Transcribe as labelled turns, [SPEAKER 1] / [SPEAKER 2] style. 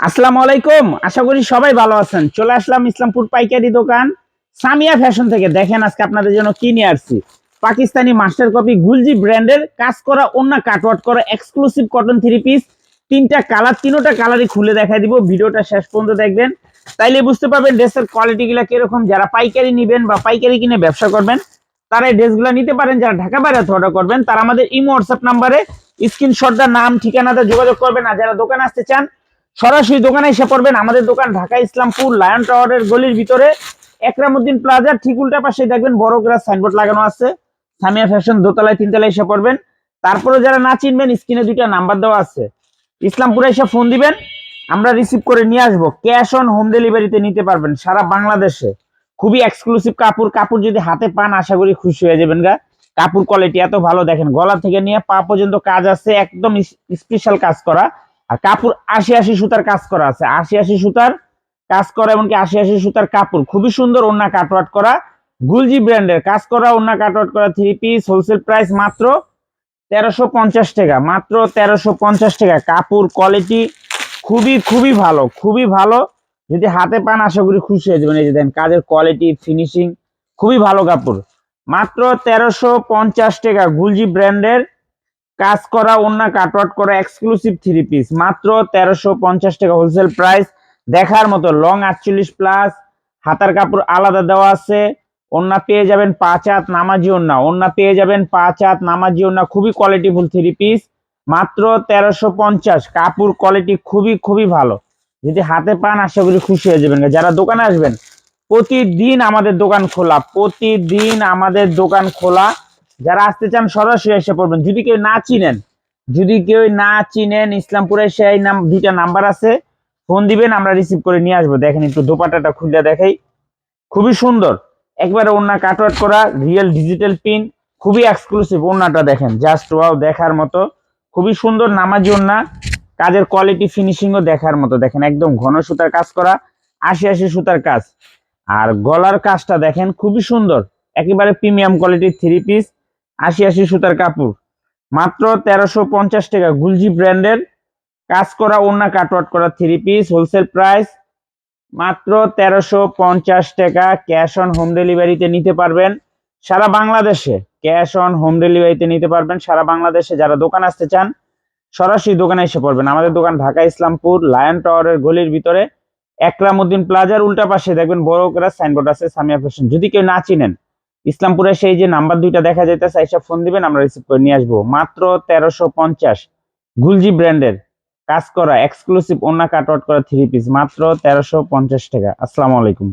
[SPEAKER 1] আসসালামু আলাইকুম। আশা করি সবাই ভালো আছেন। চলে আসলাম ইসলামপুর পাইকারি দোকান। সামিয়া ফ্যাশন থেকে দেখেন আজকে আপনাদের জন্য কি নিয়ে আসছি। পাকিস্তানি মাস্টার কপি গুলজি ব্র্যান্ডের কাজ করা অন্য কাটওয়ার্ট করা এক্সক্লুসিভ কটন থ্রি পিস তিনটা কালার তিনোটা কালারই খুলে দেখাই দিব। ভিডিওটা শেষ পর্যন্ত দেখবেন। তাইলে বুঝতে পারবেন ড্রেসের কোয়ালিটি গুলা কীরকম। যারা পাইকারি নিবেন বা পাইকারি কিনে ব্যবসা করবেন, তারা এই ড্রেসগুলো নিতে পারেন। যারা ঢাকা বাইরে অর্ডার করবেন, তারা আমাদের ইমো, হোয়াটসঅ্যাপ নাম্বারে স্ক্রিনশটটা নাম, ঠিকানাতে যোগাযোগ করবেন। আর যারা দোকানে আসতে চান সরাসরি দোকানে এসে পড়বেন আমাদের দোকান ঢাকা ইসলামপুর লায়ন টাওয়ারের গলির ভিতরে। একরামুদ্দিন প্লাজার ঠিক উল্টা পাশে দেখবেন বড় করে সাইনবোর্ড লাগানো আছে। সামিয়া ফ্যাশন দোতলায়, তিনতলায় এসে পড়বেন। তারপরে যারা না চিনবেন স্ক্রিনে দুইটা নাম্বার দেওয়া আছে। ইসলামপুরে এসে ফোন দিবেন, আমরা রিসিভ করে নিয়ে আসব। ক্যাশ অন হোম ডেলিভারিতে নিতে পারবেন সারা বাংলাদেশে। খুবই এক্সক্লুসিভ কাপড়। কাপড় যদি হাতে পান, আশা করি খুশি হয়ে যাবেন গা। কাপড় কোয়ালিটি এত ভালো, দেখেন গলা থেকে নিয়ে পা পর্যন্ত কাজ আছে, একদম স্পেশাল কাজ করা। আর কাপড় আশি আশি সুতার কাজ করা আছে। আশি আশি সুতার কাজ করা এমনকি আশি আশি সুতার কাপড়। খুবই সুন্দর ওন্না কাটওয়াট করা। গুলজি ব্র্যান্ডের কাজ করা ওন্না কাটওয়াট করা থ্রি পিস হোলসেল প্রাইস মাত্র তেরোশো পঞ্চাশ টাকা। মাত্র তেরোশো পঞ্চাশ টাকা। কাপড় কোয়ালিটি খুবই খুবই ভালো খুবই ভালো। যদি হাতে পান আশা করি খুশি হয়ে যাবেন। এই যে দেন কাজের কোয়ালিটি ফিনিশিং খুবই ভালো কাপড়। মাত্র তেরোশো পঞ্চাশ টাকা গুলজি ব্র্যান্ডের কাজ করা অন্য কাটওয়াট করা এক্সক্লুসিভ থ্রি পিস মাত্র তেরোশো পঞ্চাশ টাকা হোলসেল প্রাইস দেখার মতো লং আটচল্লিশ প্লাস হাতার কাপড় আলাদা দেওয়া আছে। ওন্না পেয়ে যাবেন পাঁচ হাত নামাজি ওন্না ওন্না পেয়ে যাবেন পাঁচ হাত নামাজি ওন্না খুবই কোয়ালিটিফুল থ্রি পিস মাত্র তেরোশো পঞ্চাশ। কাপড় কোয়ালিটি খুবই খুবই ভালো। যদি হাতে পান, আশা করি খুশি হয়ে যাবেন। যারা দোকানে আসবেন, প্রতিদিন আমাদের দোকান খোলা। প্রতিদিন আমাদের দোকান খোলা। যারা আসতে চান, সরাসরি এসে পড়বেন। যদি কেউ না চিনেন, যদি কেউ না চিনেন ইসলামপুরে, সেই নাম দুইটা নাম্বার আছে। ফোন দিবেন, আমরা রিসিভ করে নিয়ে আসব। দেখেন একটু দোপাটাটা খুলে দেখাই। খুবই সুন্দর। একবারে ওন্না কাটওয়াট করা রিয়েল ডিজিটাল পিন খুবই এক্সক্লুসিভ ওন্নাটা দেখেন। জাস্ট ওয়াও দেখার মতো। খুবই সুন্দর নামাজি ওন্না কাজের কোয়ালিটি ফিনিশিংও দেখার মতো। দেখেন, একদম ঘন সুতার কাজ করা। আশি আশি সুতার কাজ। আর গলার কাজটা দেখেন, খুবই সুন্দর। একেবারে প্রিমিয়াম কোয়ালিটির থ্রি পিস আশি আশি সুতার কাপড়। মাত্র তেরোশো পঞ্চাশ টাকা গুলজি ব্র্যান্ডের। কাজ করা ওন্না কাটওয়াট করা থ্রি পিস হোলসেল প্রাইস মাত্র তেরোশো পঞ্চাশ টাকা। ক্যাশ অন হোম ডেলিভারিতে নিতে পারবেন সারা বাংলাদেশে। ক্যাশ অন হোম ডেলিভারিতে নিতে পারবেন সারা বাংলাদেশে। যারা দোকান আসতে চান, সরাসরি দোকানে এসে পড়বেন। আমাদের দোকান ঢাকা ইসলামপুর লায়ন টাওয়ারের গলির ভিতরে, একরামুদ্দিন প্লাজার উল্টা পাশে। দেখবেন বড় করে সাইনবোর্ড আছে, সামিয়া ফ্যাশন যদি কেউ না চিনেন ইসলামপুরে সেই যে নাম্বার দুইটা দেখা যাইতেছে এইসব ফোন দিবেন, আমরা রিসিভ করে নিয়ে আসব। মাত্র তেরোশো পঞ্চাশ গুলজি ব্র্যান্ডের কাজ করা এক্সক্লুসিভ ওনা কাট আউট করা থ্রি পিস মাত্র তেরোশো পঞ্চাশ টাকা। আসসালামু আলাইকুম।